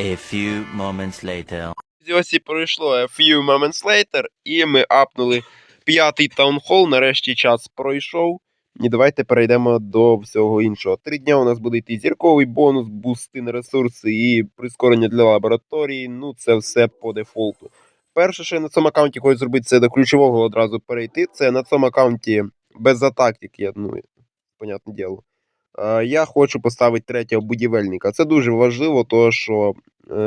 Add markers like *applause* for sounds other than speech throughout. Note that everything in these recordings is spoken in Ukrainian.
A few moments later. Ось і пройшло a few moments later, і ми апнули п'ятий таунхол. Нарешті час пройшов. І давайте перейдемо до всього іншого. Три дня у нас буде йти зірковий бонус, бусти на ресурси і прискорення для лабораторії. Ну, це все по дефолту. Перше, що я на цьому аккаунті хочу зробити, це до ключового одразу перейти. Це на цьому аккаунті без атак, я, ну, понятне діло. Е, Я хочу поставити третього будівельника. Це дуже важливо, тому що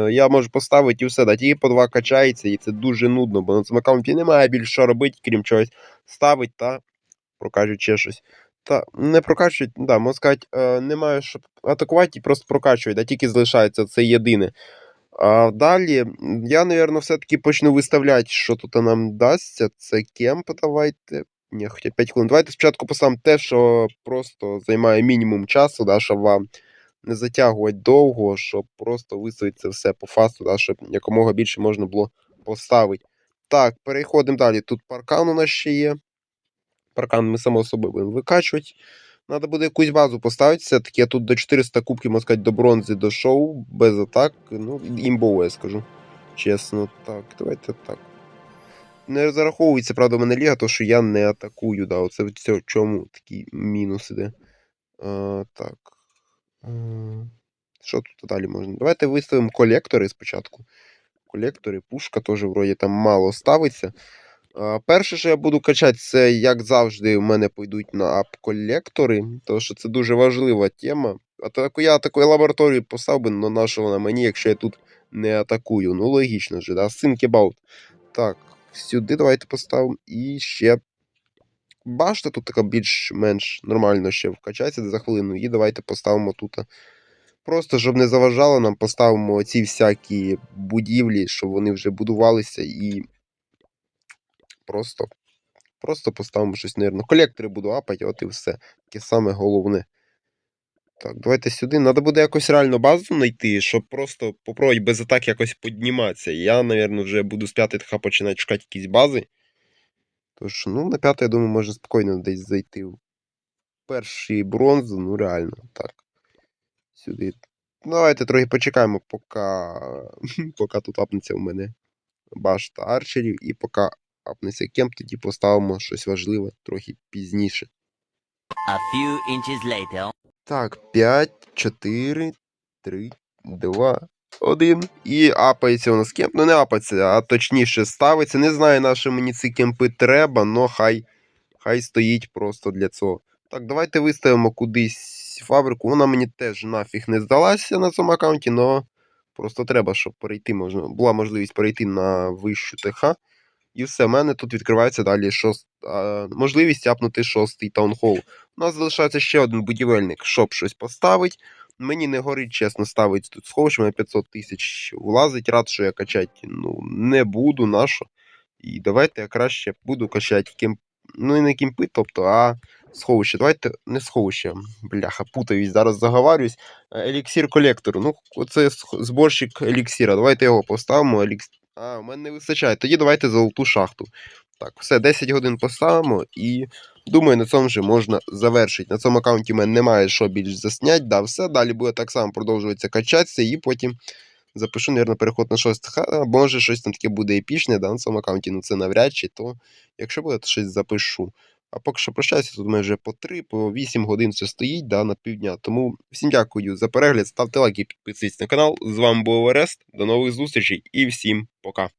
я можу поставити і все, да, тільки по два качається, і це дуже нудно, бо на цьому аккаунті немає більше що робити, крім чогось ставить та прокачують ще щось. Та не прокачують, да, можна сказати, е, немає що атакувати і просто прокачують, а тільки залишається це єдине. А далі я, напевно, все-таки почну виставляти, що тут нам дасться. Це кемп, давайте. Ні, хоча 5 хвилин. Давайте спочатку поставимо те, що просто займає мінімум часу, да, щоб вам не затягувати довго, щоб просто виставити це все по фасту, да, щоб якомога більше можна було поставити. Так, переходимо далі. Тут паркан у нас ще є. Паркан ми само собою будемо викачувати. Треба буде якусь базу поставити. Все-таки я тут до 400 кубків, можна сказати, до бронзи дошов, без атак. Ну, імбово, я скажу. Чесно. Так, давайте так. Не зараховується, правда, в мене ліга, то що я не атакую. Да, оце в цьому такий мінус іде. А, так. Що тут далі можна? Давайте виставимо колектори спочатку. Колектори, пушка теж вроді там мало ставиться. Перше, що я буду качати, це, як завжди, у мене пойдуть на ап-колектори, тому що це дуже важлива тема. А так я такої лабораторії поставив би, але на що вона мені, якщо я тут не атакую. Ну, логічно ж, да? Think about. Так, сюди давайте поставимо. І ще. Башта тут така більш-менш нормально ще вкачається за хвилину. І давайте поставимо тут. Просто, щоб не заважало, нам поставимо ці всякі будівлі, щоб вони вже будувалися і просто, просто поставимо щось, мабуть. Колектори буду апати, от і все. Таке саме головне. Так, давайте сюди. Треба буде якось реально базу знайти, щоб просто попробувати без атак якось підніматися. Я, мабуть, вже буду з п'ятої ТХ починати шукати якісь бази. Тож, ну, на п'ятий, я думаю, можна спокійно десь зайти в перший бронзу, ну реально, так. Сюди. Давайте трохи почекаємо, поки, *laughs* поки тут апнеться у мене башта арчерів, і поки апнеться кемп, тоді поставимо щось важливе трохи пізніше. A few inches later. Так, 5, 4, 3, 2, 1. І апається у нас кемп. Ну, не апається, а точніше ставиться. Не знаю, на що мені ці кемпи треба, но хай, хай стоїть просто для цього. Так, давайте виставимо кудись фабрику. Вона мені теж нафіг не здалася на цьому аккаунті, но просто треба, щоб перейти можна. Була можливість перейти на вищу ТХ. І все, в мене тут відкривається далі шост... а, можливість апнути шостий таунхол. У нас залишається ще один будівельник, щоб щось поставити. Мені не горить, чесно, ставить тут сховище, мене 500 тисяч влазить. Рад, що я качати ну, не буду, нащо. І давайте я краще буду качати кемп... Ну, і не кемпи, тобто, а сховище. Давайте не сховище. Бляха, путаюсь, зараз заговарююсь. Е, Еліксір колектору. Ну, оце зборщик еліксіра. Давайте його поставимо. Елікс... А, у мене не вистачає. Тоді давайте золоту шахту. Так, все, 10 годин поставимо і думаю, на цьому вже можна завершити. На цьому аккаунті в мене немає що більш засняти. Да, все. Далі буде так само продовжуватися качатися, і потім запишу, мабуть, переход на 6 х або може щось там таке буде епічне, да, на цьому аккаунті, ну це навряд чи, то якщо буде, то щось запишу. А поки що прощаюся, тут мене вже по 3, по 8 годин все стоїть да, на півдня. Тому всім дякую за перегляд, ставте лайки, підписуйтесь на канал. З вами був Орест. До нових зустрічей і всім пока.